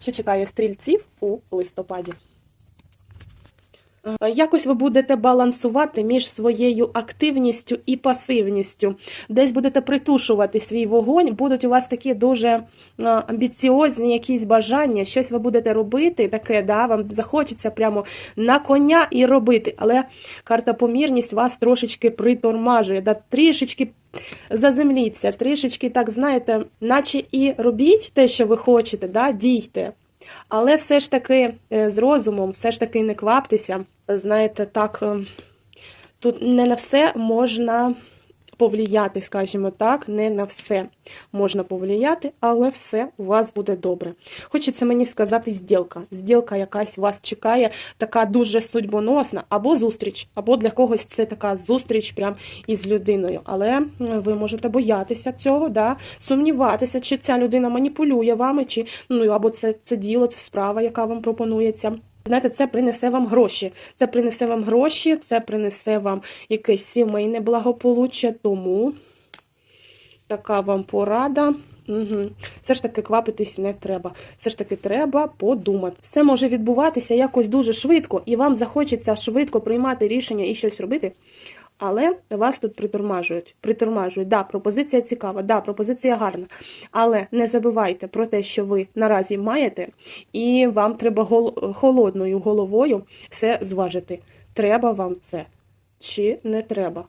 що чекає стрільців у листопаді. Е, Якось ви будете балансувати між своєю активністю і пасивністю. Десь будете притушувати свій вогонь, будуть у вас такі дуже е, амбіціозні якісь бажання, щось ви будете робити, таке, да, вам захочеться прямо на коня і робити. Але карта помірність вас трошечки притормажує, да, трішечки заземліться, трішечки, так знаєте, наче і робіть те, що ви хочете, да, дійте. Але все ж таки е, з розумом, все ж таки не кваптеся. Знаєте, так, е, тут не на все можна повлияти, скажімо так, не на все можна повлияти, але все у вас буде добре. Хочеться мені сказати зділка. Зділка якась вас чекає, така дуже судьбоносна, або зустріч, або для когось це така зустріч прям із людиною. Але ви можете боятися цього, да? сумніватися, чи ця людина маніпулює вами, чи ну або це, це діло, це справа, яка вам пропонується. Знаєте, це принесе вам гроші. Це принесе вам гроші, це принесе вам якесь сімейне благополуччя. Тому така вам порада. Угу. Все ж таки квапитись не треба. Все ж таки треба подумати. Все може відбуватися якось дуже швидко, і вам захочеться швидко приймати рішення і щось робити. Але вас тут притормажують. Притормажують. Да, пропозиція цікава, да, пропозиція гарна. Але не забувайте про те, що ви наразі маєте, і вам треба гол- холодною головою все зважити. Треба вам це чи не треба.